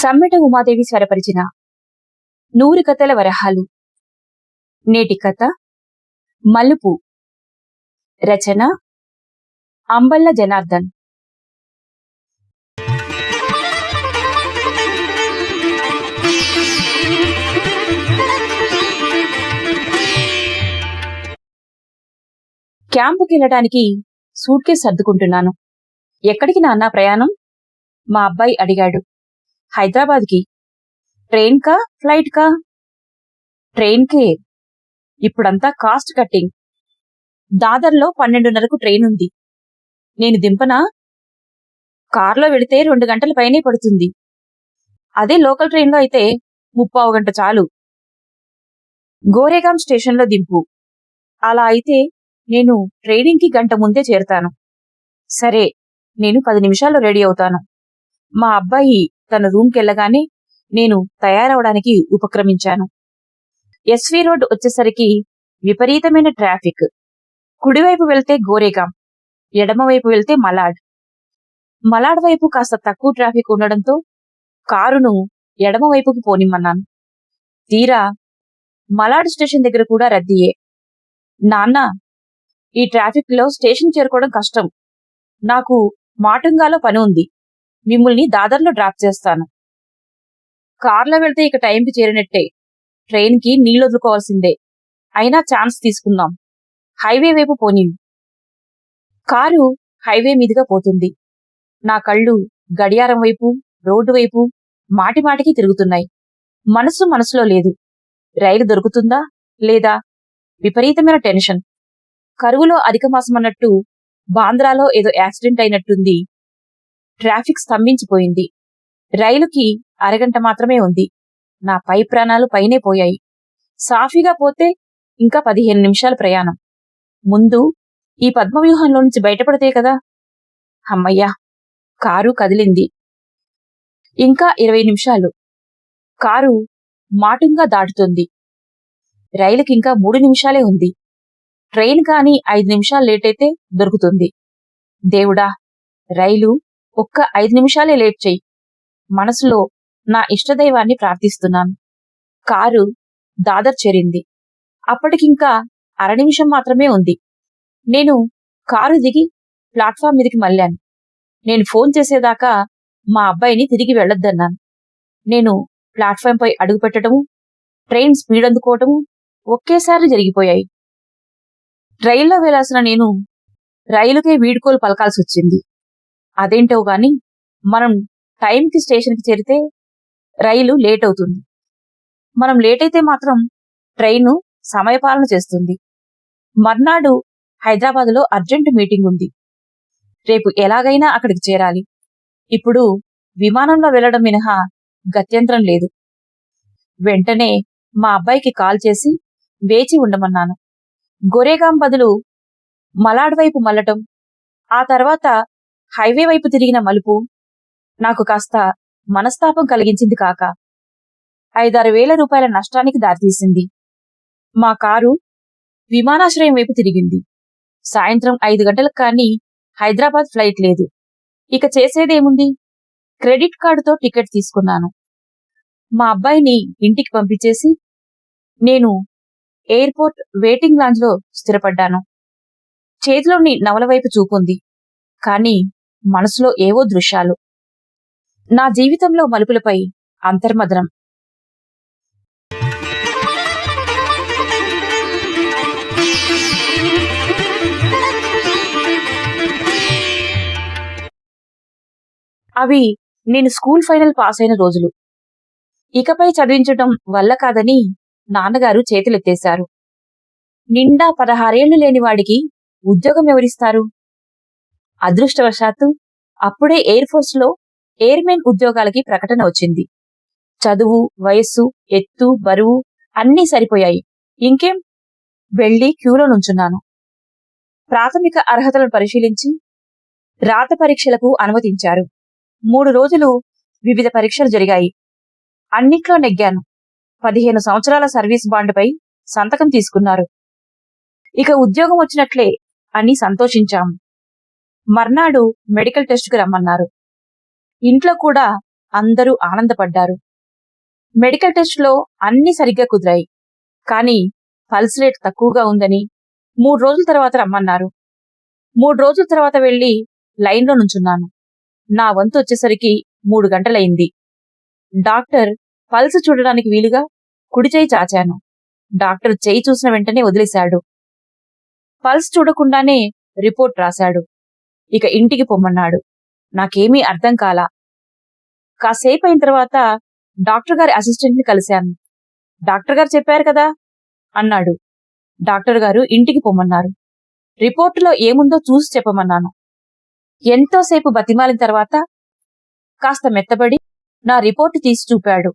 సమ్మెట ఉమాదేవి స్వరపరిచిన నూరు కథల వరహాలు. నేటి కథ మలుపు. రచన అంబల్ల జనార్దన్. క్యాంపుకి వెళ్ళడానికి సూట్కేస్ సర్దుకుంటున్నాను. ఎక్కడికి నాన్న ప్రయాణం? మా అబ్బాయి అడిగాడు. హైదరాబాద్కి. ట్రైన్ కా ఫ్లైట్ కా ట్రైన్కే. ఇప్పుడంతా కాస్ట్ కట్టింగ్. దాదర్లో పన్నెండున్నరకు ట్రైన్ ఉంది. నేను దింపనా? కార్లో వెడితే రెండు గంటల పైనే పడుతుంది. అదే లోకల్ ట్రైన్లో అయితే ముప్పావు గంట చాలు. గోరేగాం స్టేషన్లో దింపు. అలా అయితే నేను ట్రైనింగ్కి గంట ముందే చేరుతాను. సరే నేను పది నిమిషాల్లో రెడీ అవుతాను. మా అబ్బాయి తన రూమ్కి వెళ్ళగానే నేను తయారవడానికి ఉపక్రమించాను. ఎస్వి రోడ్ వచ్చేసరికి విపరీతమైన ట్రాఫిక్. కుడివైపు వెళ్తే గోరేగాం ఎడమవైపు వెళ్తే మలాడ్. మలాడ్ వైపు కాస్త తక్కువ ట్రాఫిక్ ఉండడంతో కారును ఎడమవైపుకు పోనిమ్మన్నాను. తీరా మలాడ్ స్టేషన్ దగ్గర కూడా రద్దీయే. నాన్న ఈ ట్రాఫిక్లో స్టేషన్ చేరుకోవడం కష్టం. నాకు మాటుంగాలో పని ఉంది. మిమ్మల్ని దాదర్లో డ్రాప్ చేస్తాను. కార్లో వెళ్తే ఇక టైంకి చేరినట్టే. ట్రైన్కి నీళ్ళు వదులుకోవాల్సిందే. అయినా ఛాన్స్ తీసుకుందాం. హైవే వైపు పోనీ కారు హైవే మీదుగా పోతుంది. నా కళ్ళు గడియారం వైపు రోడ్డు వైపు మాటిమాటికి తిరుగుతున్నాయి. మనసు మనసులో లేదు. రైలు దొరుకుతుందా లేదా? విపరీతమైన టెన్షన్. కరువులో అధిక మాసం అన్నట్టు బాంద్రాలో ఏదో యాక్సిడెంట్ అయినట్టుంది. ట్రాఫిక్ స్తంభించిపోయింది. రైలుకి అరగంట మాత్రమే ఉంది. నా పై ప్రాణాలు పైనే పోయాయి. సాఫీగా పోతే ఇంకా పదిహేను నిమిషాల ప్రయాణం. ముందు ఈ పద్మవ్యూహంలో నుంచి బయటపడితే కదా? అమ్మయ్యా కారు కదిలింది. ఇంకా ఇరవై నిమిషాలు. కారు మాటుంగా దాటుతుంది. రైలుకి ఇంకా మూడు నిమిషాలే ఉంది. ట్రైన్ కానీ ఐదు నిమిషాలు లేట్ అయితే దొరుకుతుంది. దేవుడా రైలు ఒక్క ఐదు నిమిషాలే లేట్ చెయ్యి. మనసులో నా ఇష్టదైవాన్ని ప్రార్థిస్తున్నాను. కారు దాదర్ చేరింది. అప్పటికింకా అర నిమిషం మాత్రమే ఉంది. నేను కారు దిగి ప్లాట్ఫామ్ మీదకి మళ్ళాను. నేను ఫోన్ చేసేదాకా మా అబ్బాయిని తిరిగి వెళ్ళొద్దన్నాను. నేను ప్లాట్ఫామ్ పై అడుగు ట్రైన్ స్పీడ్ అందుకోవటము ఒకేసారి జరిగిపోయాయి. రైల్లో వెళ్ళాల్సిన నేను రైలుకే వీడుకోలు పలకాల్సి వచ్చింది అదేంటో గాని మనం టైంకి స్టేషన్కి చేరితే రైలు లేట్ అవుతుంది. మనం లేట్ అయితే మాత్రం ట్రైను సమయపాలన చేస్తుంది. మర్నాడు హైదరాబాద్లో అర్జెంట్ మీటింగ్ ఉంది. రేపు ఎలాగైనా అక్కడికి చేరాలి. ఇప్పుడు విమానంలో వెళ్ళడం మినహా గత్యంతరం లేదు. వెంటనే మా అబ్బాయికి కాల్ చేసి వేచి ఉండమన్నాను. గొరేగాం బదులు మలాడ్ వైపు మల్లటం ఆ తర్వాత హైవే వైపు తిరిగిన మలుపు నాకు కాస్త మనస్తాపం కలిగించింది కాక ఐదారు వేల రూపాయల నష్టానికి దారితీసింది. మా కారు విమానాశ్రయం వైపు తిరిగింది. సాయంత్రం ఐదు గంటలకు కానీ హైదరాబాద్ ఫ్లైట్ లేదు. ఇక చేసేదేముంది? క్రెడిట్ కార్డుతో టికెట్ తీసుకున్నాను. మా అబ్బాయిని ఇంటికి పంపించేసి నేను ఎయిర్పోర్ట్ వెయిటింగ్ లాంజ్లో స్థిరపడ్డాను. చేతిలోని నవల వైపు చూపుంది. కానీ మనసులో ఏవో దృశ్యాలు. నా జీవితంలో మలుపులపై అంతర్మదనం. అవి నేను స్కూల్ ఫైనల్ పాస్ అయిన రోజులు. ఇకపై చదివించటం వల్ల కాదని నాన్నగారు చేతులెత్తేశారు. నిండా పదహారేళ్ళు లేని వాడికి ఉద్యోగం ఎవరిస్తారు? అదృష్టవశాత్తు అప్పుడే ఎయిర్ ఫోర్స్లో ఎయిర్మెన్ ఉద్యోగాలకి ప్రకటన వచ్చింది. చదువు వయస్సు ఎత్తు బరువు అన్నీ సరిపోయాయి. ఇంకేం? వెళ్ళి క్యూలో నుంచున్నాను. ప్రాథమిక అర్హతలను పరిశీలించి రాత పరీక్షలకు అనుమతించారు. మూడు రోజులు వివిధ పరీక్షలు జరిగాయి. అన్నిట్లో నెగ్గాను. పదిహేను సంవత్సరాల సర్వీస్ బాండ్పై సంతకం తీసుకున్నారు. ఇక ఉద్యోగం వచ్చినట్లే అని సంతోషించాము. మర్నాడు మెడికల్ టెస్ట్కి రమ్మన్నారు. ఇంట్లో కూడా అందరూ ఆనందపడ్డారు. మెడికల్ టెస్ట్లో అన్ని సరిగ్గా కుదిరాయి. కానీ పల్స్ రేట్ తక్కువగా ఉందని మూడు రోజుల తర్వాత రమ్మన్నారు. మూడు రోజుల తర్వాత వెళ్ళి లైన్లో నుంచున్నాను. నా వంతు వచ్చేసరికి మూడు గంటలైంది. డాక్టర్ పల్స్ చూడడానికి వీలుగా కుడి చేయి చాచాను. డాక్టర్ చేయి చూసిన వెంటనే వదిలేశాడు. పల్స్ చూడకుండానే రిపోర్ట్ రాశాడు. ఇక ఇంటికి పొమ్మన్నాడు. నాకేమీ అర్థం కాలా. కాసేపు అయిన తర్వాత డాక్టర్ గారి అసిస్టెంట్ని కలిశాను. డాక్టర్ గారు చెప్పారు కదా? అన్నాడు. డాక్టర్ గారు ఇంటికి పొమ్మన్నారు. రిపోర్టులో ఏముందో చూసి చెప్పమన్నాను. ఎంతోసేపు బతిమాలిన తర్వాత కాస్త మెత్తబడి నా రిపోర్టు తీసి చూపాడు.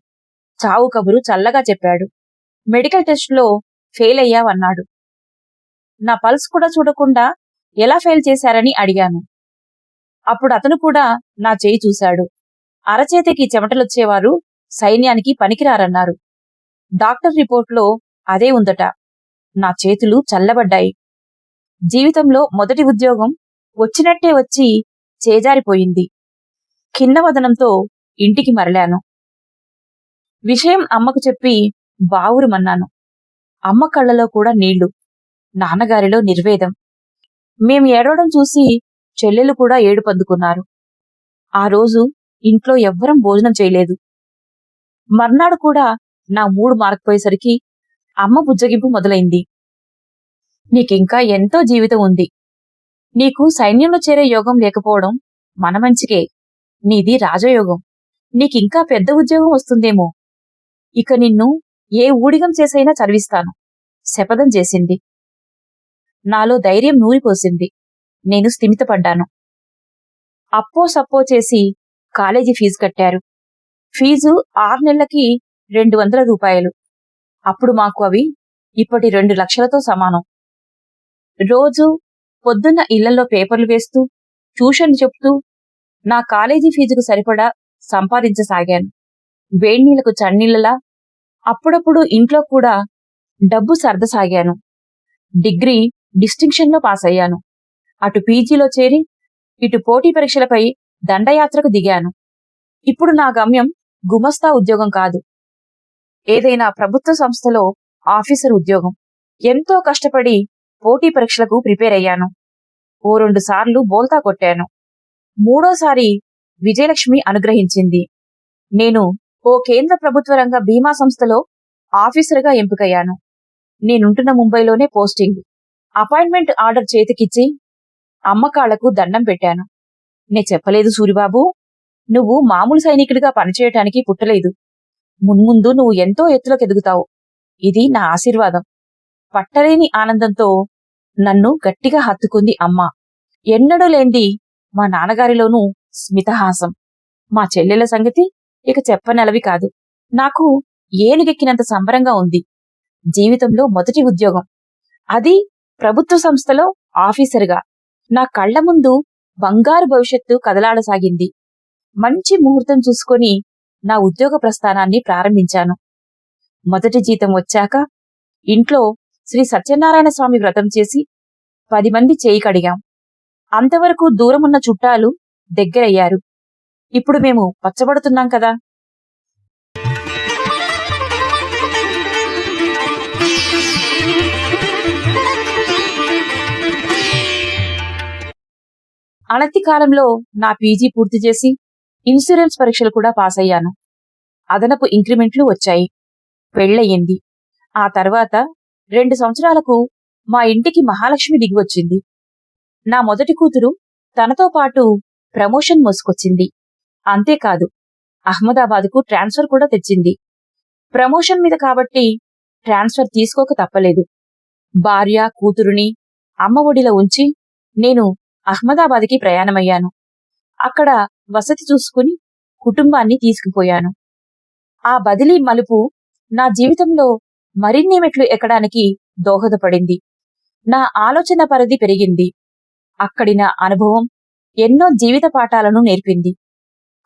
చావు కబురు చల్లగా చెప్పాడు. మెడికల్ టెస్ట్లో ఫెయిల్ అయ్యావన్నాడు. నా పల్స్ కూడా చూడకుండా ఎలా ఫెయిల్ చేశారని అడిగాను. అప్పుడు అతను కూడా నా చేయి చూశాడు. అరచేతికి చెమటలొచ్చేవారు సైన్యానికి పనికిరారన్నారు. డాక్టర్ రిపోర్ట్లో అదే ఉందట. నా చేతులు చల్లబడ్డాయి. జీవితంలో మొదటి ఉద్యోగం వచ్చినట్టే వచ్చి చేజారిపోయింది. ఖిన్నవదనంతో ఇంటికి మరలాను. విషయం అమ్మకు చెప్పి బావురుమన్నాను. అమ్మ కళ్ళలో కూడా నీళ్ళు. నాన్నగారిలో నిర్వేదం. మేము ఏడవడం చూసి చెల్లెలు కూడా ఏడుపందుకున్నారు ఆ రోజు ఇంట్లో ఎవ్వరం భోజనం చేయలేదు. మర్నాడు కూడా నా మూడు మారకపోయేసరికి అమ్మ బుజ్జగింపు మొదలైంది. నీకింకా ఎంతో జీవితం ఉంది. నీకు సైన్యంలో చేరే యోగం లేకపోవడం మన మంచికే. నీది రాజయోగం. నీకింకా పెద్ద ఉద్యోగం వస్తుందేమో. ఇక నిన్ను ఏ ఊడిగం చేసైనా చదివిస్తాను. శపథం చేసింది. నాలో ధైర్యం నూరిపోసింది. నేను స్థిమితపడ్డాను. అప్పో సప్పో చేసి కాలేజీ ఫీజు కట్టారు. ఫీజు ఆరు నెలలకి రెండు వందల రూపాయలు. అప్పుడు మాకు అవి ఇప్పటి రెండు లక్షలతో సమానం. రోజు పొద్దున్న ఇళ్ళలో పేపర్లు వేస్తూ ట్యూషన్ చెప్తూ నా కాలేజీ ఫీజుకు సరిపడా సంపాదించసాగాను. వేడినీళ్ళకు చన్నీళ్ళలా అప్పుడప్పుడు ఇంట్లో కూడా డబ్బు సర్దసాగాను. డిగ్రీ డిస్టింక్షన్లో పాస్ అయ్యాను. అటు పీజీలో చేరి ఇటు పోటీ పరీక్షలపై దండయాత్రకు దిగాను. ఇప్పుడు నా గమ్యం గుమస్తా ఉద్యోగం కాదు. ఏదైనా ప్రభుత్వ సంస్థలో ఆఫీసర్ ఉద్యోగం. ఎంతో కష్టపడి పోటీ పరీక్షలకు ప్రిపేర్ అయ్యాను. ఓ రెండు సార్లు బోల్తా కొట్టాను. మూడోసారి విజయలక్ష్మి అనుగ్రహించింది. నేను ఓ కేంద్ర ప్రభుత్వ రంగ బీమా సంస్థలో ఆఫీసర్గా ఎంపికయ్యాను. నేనుంటున్న ముంబైలోనే పోస్టింగ్. అపాయింట్మెంట్ ఆర్డర్ చేతికిచ్చి అమ్మకాళ్ళకు దండం పెట్టాను. నే చెప్పలేదు సూరిబాబు. నువ్వు మామూలు సైనికుడిగా పనిచేయటానికి పుట్టలేదు. మున్ముందు నువ్వు ఎంతో ఎత్తులోకి ఎదుగుతావు ఇది నా ఆశీర్వాదం. పట్టలేని ఆనందంతో నన్ను గట్టిగా హత్తుకుంది అమ్మ. ఎన్నడూ లేంది మా నాన్నగారిలోనూ స్మితహాసం. మా చెల్లెల సంగతి ఇక చెప్పనలవి కాదు. నాకు ఏనుగెక్కినంత సంబరంగా ఉంది. జీవితంలో మొదటి ఉద్యోగం. అది ప్రభుత్వ సంస్థలో ఆఫీసర్గా నా కళ్ళ ముందు బంగారు భవిష్యత్తు కదలాడసాగింది. మంచి ముహూర్తం చూసుకొని నా ఉద్యోగ ప్రస్థానాన్ని ప్రారంభించాను. మొదటి జీతం వచ్చాక ఇంట్లో శ్రీ సత్యనారాయణ స్వామి వ్రతం చేసి పది మంది చేయి కడిగాం. అంతవరకు దూరమున్న చుట్టాలు దగ్గరయ్యారు. ఇప్పుడు మేము పచ్చబడుతున్నాం కదా. అనతి కాలంలో నా పీజీ పూర్తి చేసి ఇన్సూరెన్స్ పరీక్షలు కూడా పాస్ అయ్యాను. అదనపు ఇంక్రిమెంట్లు వచ్చాయి. పెళ్ళయింది. ఆ తర్వాత రెండు సంవత్సరాలకు మా ఇంటికి మహాలక్ష్మి దిగివచ్చింది. నా మొదటి కూతురు తనతో పాటు ప్రమోషన్ మోసుకొచ్చింది. అంతేకాదు అహ్మదాబాద్కు ట్రాన్స్ఫర్ కూడా తెచ్చింది. ప్రమోషన్ మీద కాబట్టి ట్రాన్స్ఫర్ తీసుకోక తప్పలేదు. భార్య కూతురుని అమ్మ ఒడిలో ఉంచి నేను అహ్మదాబాద్కి ప్రయాణమయ్యాను. అక్కడ వసతి చూసుకుని కుటుంబాన్ని తీసుకుపోయాను. ఆ బదిలీ మలుపు నా జీవితంలో మరిన్ని మెట్లు ఎక్కడానికి దోహదపడింది. నా ఆలోచన పరిధి పెరిగింది. అక్కడి నా అనుభవం ఎన్నో జీవిత పాఠాలను నేర్పింది.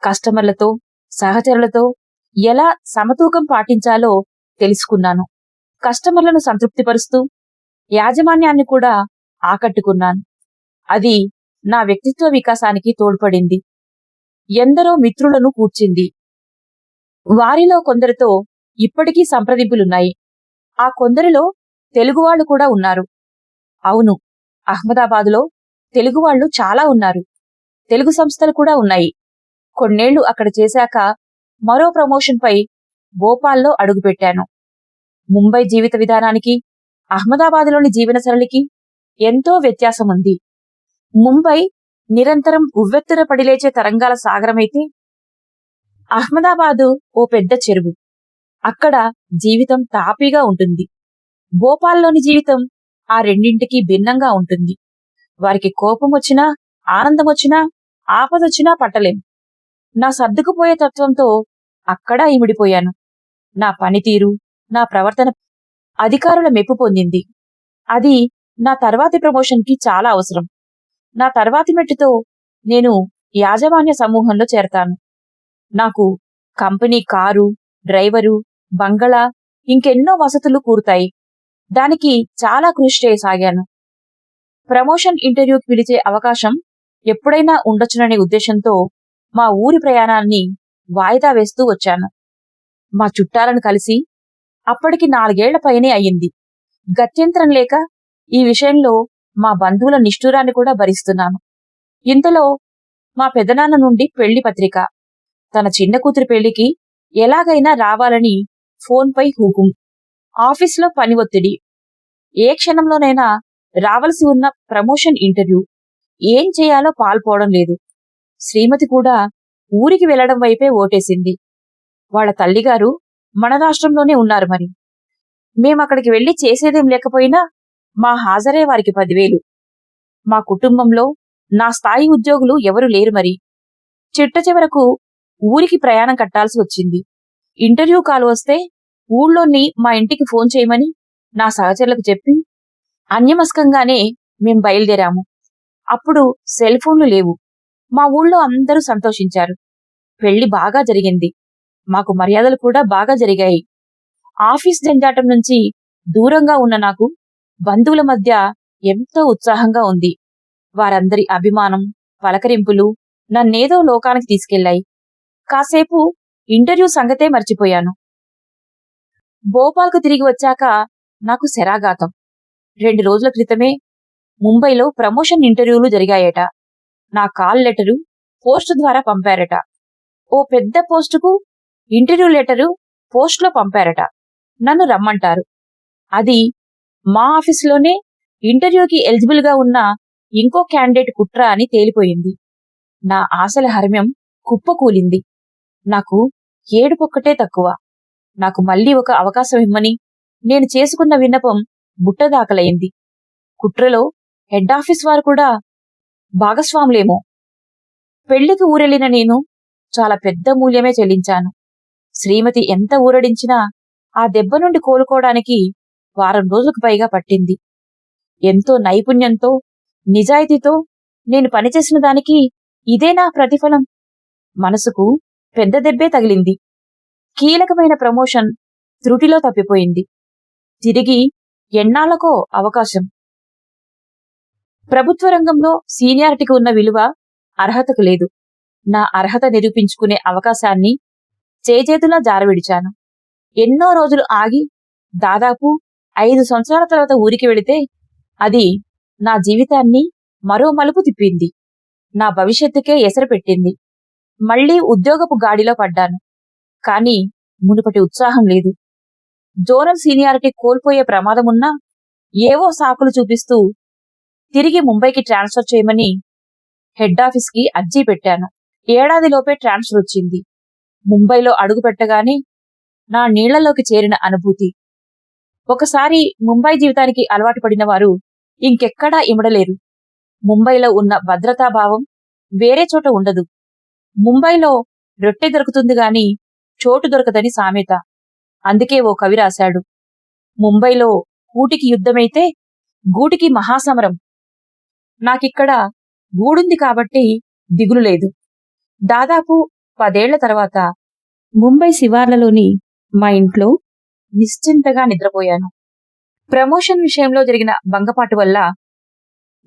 కస్టమర్లతో సహచరులతో ఎలా సమతూకం పాటించాలో తెలుసుకున్నాను. కస్టమర్లను సంతృప్తిపరుస్తూ యాజమాన్యాన్ని కూడా ఆకట్టుకున్నాను. అది నా వ్యక్తిత్వ వికాసానికి తోడ్పడింది. ఎందరో మిత్రులను కూర్చింది. వారిలో కొందరితో ఇప్పటికీ సంప్రదింపులున్నాయి. ఆ కొందరిలో తెలుగువాళ్ళు కూడా ఉన్నారు. అవును అహ్మదాబాదులో తెలుగువాళ్ళు చాలా ఉన్నారు. తెలుగు సంస్థలు కూడా ఉన్నాయి. కొన్నేళ్ళు అక్కడ చేశాక మరో ప్రమోషన్పై భోపాల్లో అడుగుపెట్టాను ముంబై జీవిత విధానానికి అహ్మదాబాదులోని జీవనశైలికి ఎంతో వ్యత్యాసం ఉంది ముంబై నిరంతరం ఉవ్వెత్తున పడిలేచే తరంగాల సాగరమైతే అహ్మదాబాదు ఓ పెద్ద చెరువు. అక్కడ జీవితం తాపీగా ఉంటుంది. భోపాల్లోని జీవితం ఆ రెండింటికి భిన్నంగా ఉంటుంది. వారికి కోపం వచ్చినా ఆనందం వచ్చినా ఆపదొచ్చినా పట్టలేం. నా సర్దుకుపోయే తత్వంతో అక్కడా ఇమిడిపోయాను. నా పనితీరు నా ప్రవర్తన అధికారుల మెప్పు పొందింది. అది నా తర్వాతి ప్రమోషన్కి చాలా అవసరం. నా తర్వాతి మెట్టుతో నేను యాజమాన్య సమూహంలో చేరతాను. నాకు కంపెనీ కారు డ్రైవరు బంగళా ఇంకెన్నో వసతులు కూరుతాయి. దానికి చాలా కృషి చేయసాగాను. ప్రమోషన్ ఇంటర్వ్యూకి పిలిచే అవకాశం ఎప్పుడైనా ఉండొచ్చుననే ఉద్దేశంతో మా ఊరి ప్రయాణాన్ని వాయిదా వేస్తూ వచ్చాను. మా చుట్టాలను కలిసి అప్పటికి నాలుగేళ్ళ పైనే అయ్యింది. గత్యంతరం లేక ఈ విషయంలో మా బంధువుల నిష్ఠూరాన్ని కూడా భరిస్తున్నాను. ఇంతలో మా పెదనాన్న నుండి పెళ్ళి పత్రిక. తన చిన్న కూతురి పెళ్ళికి ఎలాగైనా రావాలని ఫోన్పై హుకుం. ఆఫీస్లో పని ఒత్తిడి. ఏ క్షణంలోనైనా రావలసి ఉన్న ప్రమోషన్ ఇంటర్వ్యూ. ఏం చేయాలో పాల్పోవడం లేదు. శ్రీమతి కూడా ఊరికి వెళ్ళడం వైపే ఓటేసింది. వాళ్ళ తల్లిగారు మన రాష్ట్రంలోనే ఉన్నారు మరి. మేమక్కడికి వెళ్ళి చేసేదేం లేకపోయినా మా హాజరే వారికి పదివేలు. మా కుటుంబంలో నా స్థాయి ఉద్యోగులు ఎవరు లేరు మరి. చిట్ట చివరకు ఊరికి ప్రయాణం కట్టాల్సి వచ్చింది. ఇంటర్వ్యూ కాల్ వస్తే ఊళ్ళోని మా ఇంటికి ఫోన్ చేయమని నా సహచరులకు చెప్పి అన్యమస్కంగానే మేం బయలుదేరాము. అప్పుడు సెల్ ఫోన్లు లేవు. మా ఊళ్ళో అందరూ సంతోషించారు. పెళ్ళి బాగా జరిగింది. మాకు మర్యాదలు కూడా బాగా జరిగాయి. ఆఫీస్ జంజాటం నుంచి దూరంగా ఉన్న నాకు బంధువుల మధ్య ఎంతో ఉత్సాహంగా ఉంది. వారందరి అభిమానం పలకరింపులు నన్నేదో లోకానికి తీసుకెళ్ళాయి కాసేపు ఇంటర్వ్యూ సంగతే మర్చిపోయాను. భోపాల్కు తిరిగి వచ్చాక నాకు శరాఘాతం. రెండు రోజుల క్రితమే ముంబైలో ప్రమోషన్ ఇంటర్వ్యూలు జరిగాయట. నా కాల్ లెటరు పోస్ట్ ద్వారా పంపారట. ఓ పెద్ద పోస్టుకు ఇంటర్వ్యూ లెటరు పోస్ట్లో పంపారట. నన్ను రమ్మంటారు. అది మా ఆఫీసులోనే ఇంటర్వ్యూకి ఎలిజిబుల్గా ఉన్న ఇంకో క్యాండిడేట్ కుట్ర అని తేలిపోయింది. నా ఆశల హర్మ్యం కుప్పకూలింది. నాకు ఏడుపొక్కటే తక్కువ. నాకు మళ్ళీ ఒక అవకాశం ఇమ్మని నేను చేసుకున్న విన్నపం బుట్టదాకలైంది కుట్రలో హెడ్ ఆఫీస్ వారు కూడా భాగస్వాములేమో. పెళ్ళికి ఊరెళ్ళిన నేను చాలా పెద్ద మూల్యమే చెల్లించాను. శ్రీమతి ఎంత ఊరడించినా ఆ దెబ్బ నుండి కోలుకోవడానికి వారం రోజులకు పైగా పట్టింది. ఎంతో నైపుణ్యంతో నిజాయితీతో నేను పనిచేసిన దానికి ఇదే నా ప్రతిఫలం. మనసుకు పెద్ద దెబ్బే తగిలింది. కీలకమైన ప్రమోషన్ త్రుటిలో తప్పిపోయింది. తిరిగి ఎన్నాళ్ళకో అవకాశం. ప్రభుత్వ రంగంలో సీనియారిటీకి ఉన్న విలువ అర్హతకు లేదు. నా అర్హత నిరూపించుకునే అవకాశాన్ని చేజేతులా జారవిడిచాను. ఎన్నో రోజులు ఆగి దాదాపు ఐదు సంవత్సరాల తర్వాత ఊరికి వెళితే అది నా జీవితాన్ని మరో మలుపు తిప్పింది. నా భవిష్యత్తుకే ఎసరు పెట్టింది. మళ్ళీ ఉద్యోగపు గాడిలో పడ్డాను. కాని మునుపటి ఉత్సాహం లేదు. జోనల్ సీనియారిటీ కోల్పోయే ప్రమాదమున్నా ఏవో సాకులు చూపిస్తూ తిరిగి ముంబైకి ట్రాన్స్ఫర్ చేయమని హెడ్ ఆఫీస్కి అర్జీ పెట్టాను. ఏడాదిలోపే ట్రాన్స్ఫర్ వచ్చింది. ముంబైలో అడుగు పెట్టగానే నా నీళ్ళలోకి చేరిన అనుభూతి ఒకసారి ముంబై జీవితానికి అలవాటు పడిన వారు ఇంకెక్కడా ఇమడలేరు. ముంబైలో ఉన్న భద్రతాభావం వేరే చోట ఉండదు. ముంబైలో రొట్టె దొరుకుతుంది గాని చోటు దొరకదని సామెత. అందుకే ఓ కవి రాశాడు ముంబైలో కూటికి యుద్ధమైతే గూటికి మహాసమరం. నాకిక్కడ గూడుంది కాబట్టి దిగులు లేదు. దాదాపు పదేళ్ళ తర్వాత ముంబై శివార్లలోని మా ఇంట్లో నిశ్చింతగా నిద్రపోయాను. ప్రమోషన్ విషయంలో జరిగిన భంగపాటు వల్ల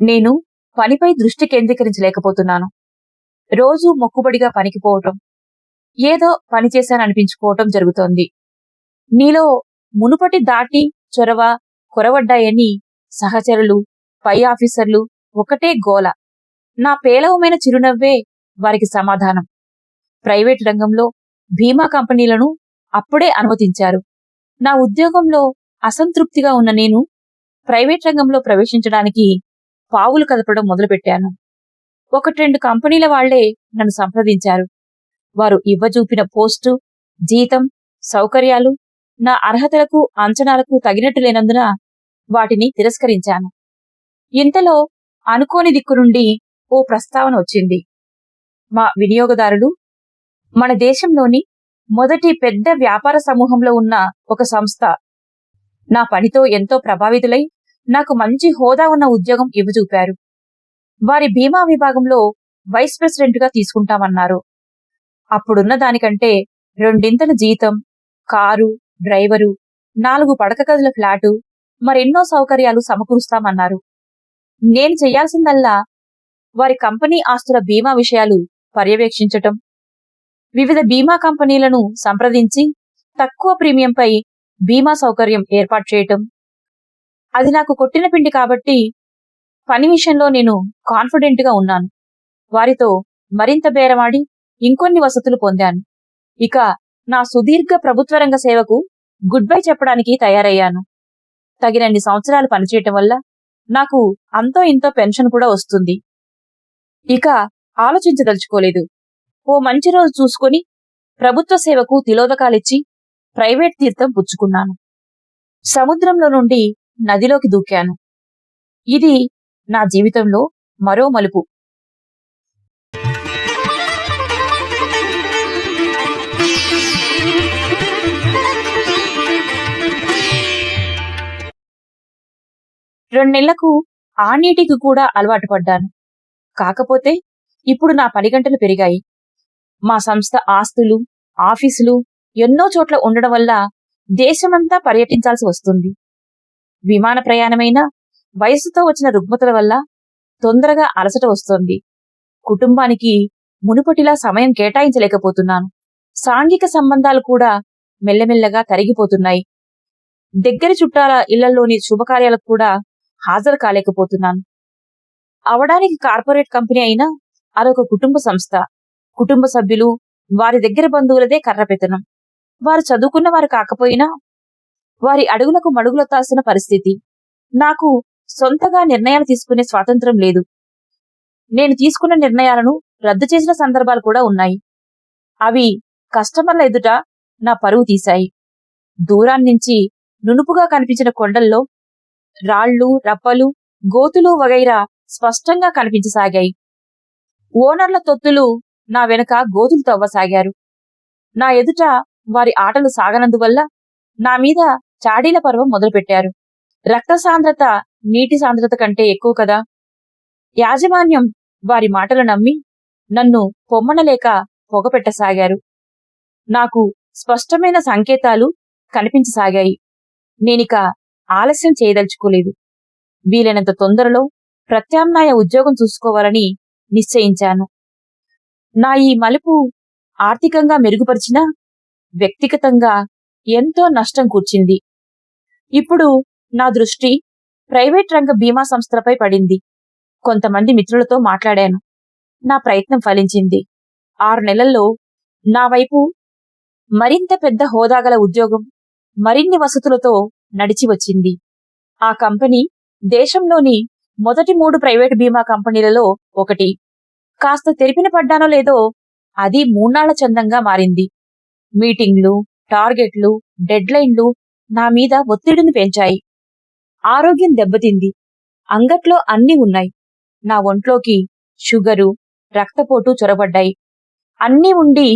నేను పనిపై దృష్టి కేంద్రీకరించలేకపోతున్నాను. రోజు మొక్కుబడిగా పనికిపోవటం ఏదో పని చేశాననిపించుకోవటం జరుగుతోంది. నీలో మునుపటి దాటి చొరవ కొరవడ్డాయని సహచరులు పై ఆఫీసర్లు ఒకటే గోల. నా పేలవమైన చిరునవ్వే వారికి సమాధానం. ప్రైవేట్ రంగంలో బీమా కంపెనీలను అప్పుడే అనుమతించారు. నా ఉద్యోగంలో అసంతృప్తిగా ఉన్న నేను ప్రైవేట్ రంగంలో ప్రవేశించడానికి పావులు కదపడం మొదలుపెట్టాను. ఒకటి రెండు కంపెనీల వాళ్ళే నన్ను సంప్రదించారు. వారు ఇవ్వజూపిన పోస్టు జీతం సౌకర్యాలు నా అర్హతలకు అంచనాలకు తగినట్టు లేనందున వాటిని తిరస్కరించాను. ఇంతలో అనుకోని దిక్కు నుండి ఓ ప్రస్తావన వచ్చింది. మా వినియోగదారులు మన దేశంలోని మొదటి పెద్ద వ్యాపార సమూహంలో ఉన్న ఒక సంస్థ. నా పనితో ఎంతో ప్రభావితులై నాకు మంచి హోదా ఉన్న ఉద్యోగం ఇవ్వజూపారు వారి బీమా విభాగంలో వైస్ ప్రెసిడెంట్గా తీసుకుంటామన్నారు. అప్పుడున్న దానికంటే రెండింతల జీతం కారు డ్రైవరు నాలుగు పడక గదుల ఫ్లాటు మరెన్నో సౌకర్యాలు సమకూరుస్తామన్నారు. నేను చేయాల్సిందల్లా వారి కంపెనీ ఆస్తుల బీమా విషయాలు పర్యవేక్షించటం వివిధ బీమా కంపెనీలను సంప్రదించి తక్కువ ప్రీమియంపై బీమా సౌకర్యం ఏర్పాటు చేయటం. అది నాకు కొట్టిన పిండి కాబట్టి పని విషయంలో నేను కాన్ఫిడెంట్గా ఉన్నాను. వారితో మరింత బేరమాడి ఇంకొన్ని వసతులు పొందాను. ఇక నా సుదీర్ఘ ప్రభుత్వ రంగ సేవకు గుడ్ బై చెప్పడానికి తయారయ్యాను. తగినన్ని సంవత్సరాలు పనిచేయటం వల్ల నాకు అంతో ఇంతో పెన్షన్ కూడా వస్తుంది. ఇక ఆలోచించదలుచుకోలేదు. ఓ మంచి రోజు చూసుకొని ప్రభుత్వ సేవకు తిలోదకాలిచ్చి ప్రైవేట్ తీర్థం పుచ్చుకున్నాను. సముద్రంలో నుండి నదిలోకి దూకాను. ఇది నా జీవితంలో మరో మలుపు. రెండు నెలలకు ఆ నీటికి కూడా అలవాటు పడ్డాను. కాకపోతే ఇప్పుడు నా పని గంటలు పెరిగాయి. మా సంస్థ ఆస్తులు ఆఫీసులు ఎన్నో చోట్ల ఉండడం వల్ల దేశమంతా పర్యటించాల్సి వస్తుంది. విమాన ప్రయాణమైన వయసుతో వచ్చిన రుగ్మతల వల్ల తొందరగా అలసట వస్తోంది. కుటుంబానికి మునుపటిలా సమయం కేటాయించలేకపోతున్నాను. సాంఘిక సంబంధాలు కూడా మెల్లమెల్లగా తరిగిపోతున్నాయి. దగ్గర చుట్టాల ఇళ్ళలోని శుభకార్యాలకు కూడా హాజరు కాలేకపోతున్నాను. అవడానికి కార్పొరేట్ కంపెనీ అయినా అదొక కుటుంబ సంస్థ. కుటుంబ సభ్యులు వారి దగ్గర బంధువులదే కర్రపెతనం వారు చదువుకున్న వారు కాకపోయినా వారి అడుగులకు మడుగులొత్తాల్సిన పరిస్థితి. నాకు సొంతగా నిర్ణయాలు తీసుకునే స్వాతంత్రం లేదు. నేను తీసుకున్న నిర్ణయాలను రద్దు చేసిన సందర్భాలు కూడా ఉన్నాయి. అవి కస్టమర్ల ఎదుట నా పరువు తీశాయి. దూరాన్నించి నునుపుగా కనిపించిన కొండల్లో రాళ్ళు రప్పలు గోతులు వగైరా స్పష్టంగా కనిపించసాగాయి. ఓనర్ల తొత్తులు నా వెనక గోతులు తవ్వసాగారు నా ఎదుట వారి ఆటలు సాగనందువల్ల నా మీద చాడీల పర్వం మొదలుపెట్టారు. రక్త సాంద్రత నీటి సాంద్రత కంటే ఎక్కువ కదా. యాజమాన్యం వారి మాటలు నమ్మి నన్ను పొమ్మనలేక పొగపెట్టసాగారు. నాకు స్పష్టమైన సంకేతాలు కనిపించసాగాయి. నేనిక ఆలస్యం చేయదలుచుకోలేదు. వీలైనంత తొందరలో ప్రత్యామ్నాయ ఉద్యోగం చూసుకోవాలని నిశ్చయించాను. నా ఈ మలుపు ఆర్థికంగా మెరుగుపరిచినా వ్యక్తిగతంగా ఎంతో నష్టం కూర్చింది. ఇప్పుడు నా దృష్టి ప్రైవేట్ రంగ బీమా సంస్థలపై పడింది. కొంతమంది మిత్రులతో మాట్లాడాను. నా ప్రయత్నం ఫలించింది. ఆరు నెలల్లో నా వైపు మరింత పెద్ద హోదాగల ఉద్యోగం మరిన్ని వసతులతో నడిచి వచ్చింది. ఆ కంపెనీ దేశంలోని మొదటి మూడు ప్రైవేటు బీమా కంపెనీలలో ఒకటి. కాస్త తెరిపిన పడ్డానో లేదో అది మూన్నాళ్ళ చందంగా మారింది. మీటింగ్లు టార్గెట్లు డెడ్లైన్లు నా మీద ఒత్తిడిని పెంచాయి. ఆరోగ్యం దెబ్బతింది. అంగట్లో అన్నీ ఉన్నాయి. నా ఒంట్లోకి షుగరు రక్తపోటు చొరబడ్డాయి. అన్నీ ఉండి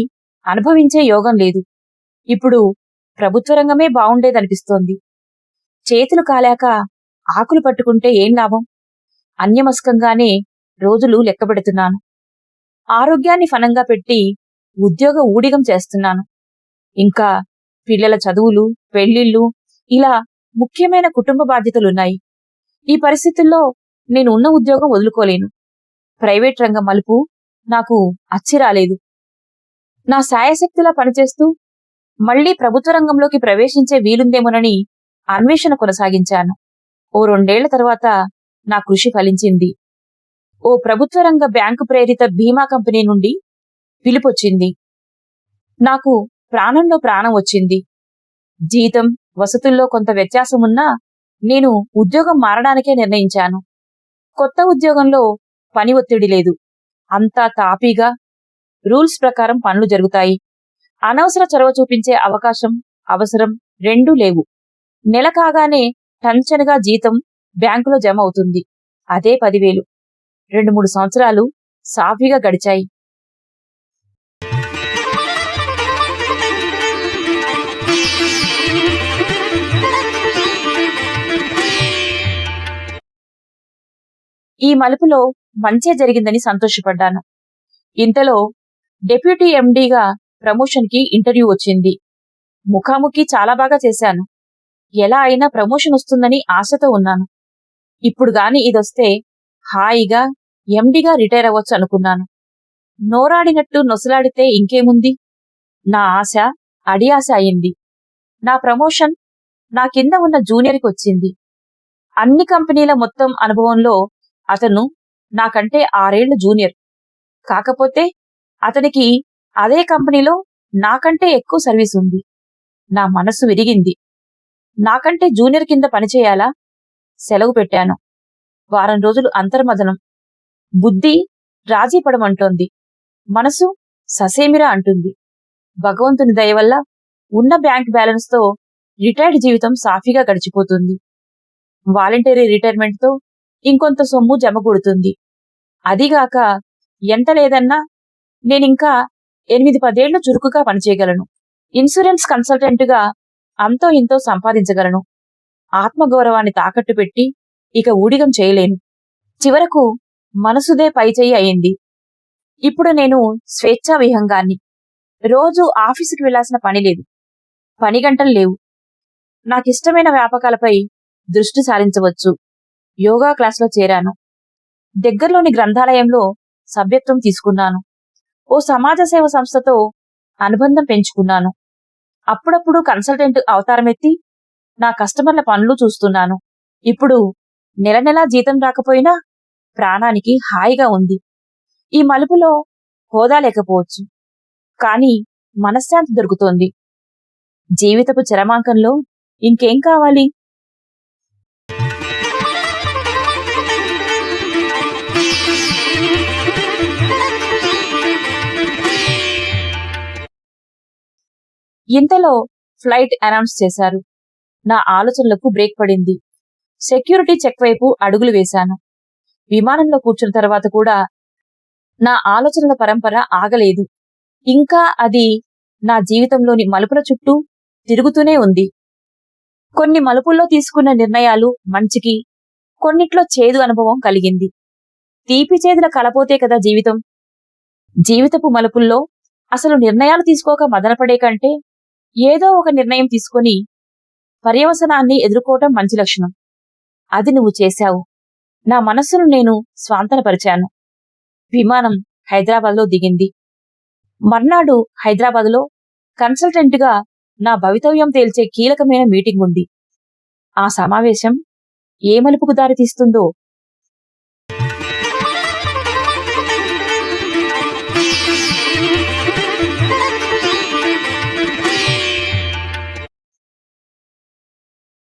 అనుభవించే యోగం లేదు. ఇప్పుడు ప్రభుత్వ రంగమే బావుండేదనిపిస్తోంది. చేతులు కాలాక ఆకులు పట్టుకుంటే ఏం లాభం? అన్యమస్కంగానే రోజులు లెక్కబెడుతున్నాను. ఆరోగ్యాన్ని ఫనంగా పెట్టి ఉద్యోగ ఊడిగం చేస్తున్నాను. ఇంకా పిల్లల చదువులు పెళ్ళిళ్ళు ఇలా ముఖ్యమైన కుటుంబ బాధ్యతలున్నాయి. ఈ పరిస్థితుల్లో నేను ఉన్న ఉద్యోగం వదులుకోలేను. ప్రైవేట్ రంగ మలుపు నాకు అచ్చి రాలేదు. నా శాయశక్తిలా పనిచేస్తూ మళ్ళీ ప్రభుత్వ రంగంలోకి ప్రవేశించే వీలుందేమోనని అన్వేషణ కొనసాగించాను. ఓ రెండేళ్ళ తర్వాత నా కృషి ఫలించింది. ఓ ప్రభుత్వ రంగ బ్యాంకు ప్రేరిత బీమా కంపెనీ నుండి పిలుపొచ్చింది. నాకు ప్రాణంలో ప్రాణం వచ్చింది. జీతం వసతుల్లో కొంత వ్యత్యాసమున్నా నేను ఉద్యోగం మారడానికే నిర్ణయించాను. కొత్త ఉద్యోగంలో పని ఒత్తిడి లేదు. అంతా తాపీగా రూల్స్ ప్రకారం పనులు జరుగుతాయి. అనవసర చొరవ చూపించే అవకాశం అవసరం రెండూ లేవు. నెల కాగానే టంచనగా జీతం బ్యాంకులో జమ అవుతుంది. అదే పదివేలు. రెండు మూడు సంవత్సరాలు సాఫీగా గడిచాయి. ఈ మలుపులో మంచే జరిగిందని సంతోషపడ్డాను. ఇంతలో డెప్యూటీ ఎండీగా ప్రమోషన్కి ఇంటర్వ్యూ వచ్చింది. ముఖాముఖి చాలా బాగా చేశాను. ఎలా అయినా ప్రమోషన్ వస్తుందని ఆశతో ఉన్నాను. ఇప్పుడు గాని ఇదొస్తే హాయిగా ఎండిగా రిటైర్ అవ్వచ్చు అనుకున్నాను. నోరాడినట్టు నొసలాడితే ఇంకేముంది? నా ఆశ అడియాశ అయింది. నా ప్రమోషన్ నా కింద ఉన్న జూనియర్కి వచ్చింది. అన్ని కంపెనీల మొత్తం అనుభవంలో అతను నాకంటే ఆరేళ్ళు జూనియర్. కాకపోతే అతనికి అదే కంపెనీలో నాకంటే ఎక్కువ సర్వీస్ ఉంది. నా మనసు విరిగింది. నాకంటే జూనియర్ కింద పనిచేయాలా? సెలవు పెట్టాను. వారం రోజులు అంతర్మదనం. బుద్ధి రాజీ పడమంటోంది మనసు ససేమిరా అంటుంది. భగవంతుని దయ వల్ల ఉన్న బ్యాంక్ బ్యాలెన్స్తో రిటైర్డ్ జీవితం సాఫీగా గడిచిపోతుంది. వాలంటరీ రిటైర్మెంట్తో ఇంకొంత సొమ్ము జమగూడుతుంది అదిగాక ఎంత లేదన్నా నేనింకా ఎనిమిది పదేళ్ళు చురుకుగా పనిచేయగలను. ఇన్సూరెన్స్ కన్సల్టెంట్గా అంతో ఇంతో సంపాదించగలను. ఆత్మగౌరవాన్ని తాకట్టు పెట్టి ఇక ఊడిగం చేయలేను. చివరకు మనసుదే పైచేయి అయింది. ఇప్పుడు నేను స్వేచ్ఛా విహంగాన్ని రోజు ఆఫీసుకి వెళ్ళాల్సిన పని లేదు. పని గంటలు లేవు. నాకిష్టమైన వ్యాపకాలపై దృష్టి సారించవచ్చు. యోగా క్లాస్లో చేరాను. దగ్గరలోని గ్రంథాలయంలో సభ్యత్వం తీసుకున్నాను. ఓ సమాజ సేవ సంస్థతో అనుబంధం పెంచుకున్నాను. అప్పుడప్పుడు కన్సల్టెంట్ అవతారమెత్తి నా కస్టమర్ల పనులు చూస్తున్నాను. ఇప్పుడు నెల నెలా జీతం రాకపోయినా ప్రాణానికి హాయిగా ఉంది. ఈ మలుపులో హోదా లేకపోవచ్చు. కానీ మనశ్శాంతి దొరుకుతోంది. జీవితపు చరమాంకంలో ఇంకేం కావాలి? ఇంతలో ఫ్లైట్ అనౌన్స్ చేశారు. నా ఆలోచనలకు బ్రేక్ పడింది. సెక్యూరిటీ చెక్ వైపు అడుగులు వేశాను. విమానంలో కూర్చున్న తర్వాత కూడా నా ఆలోచనల పరంపర ఆగలేదు. ఇంకా అది నా జీవితంలోని మలుపుల చుట్టూ తిరుగుతూనే ఉంది. కొన్ని మలుపుల్లో తీసుకున్న నిర్ణయాలు మంచికి కొన్నిట్లో చేదు అనుభవం కలిగింది. తీపి చేదుల కలపోతే కదా జీవితం? జీవితపు మలుపుల్లో అసలు నిర్ణయాలు తీసుకోక మదనపడే కంటే ఏదో ఒక నిర్ణయం తీసుకొని పర్యవసనాన్ని ఎదుర్కోవటం మంచి లక్షణం. అది నువ్వు చేశావు. నా మనస్సును నేను స్వాంతనపరిచాను. విమానం హైదరాబాద్లో దిగింది. మర్నాడు హైదరాబాద్లో కన్సల్టెంట్గా నా భవితవ్యం తేల్చే కీలకమైన మీటింగ్ ఉంది ఆ సమావేశం ఏ మలుపుకు దారితీస్తుందో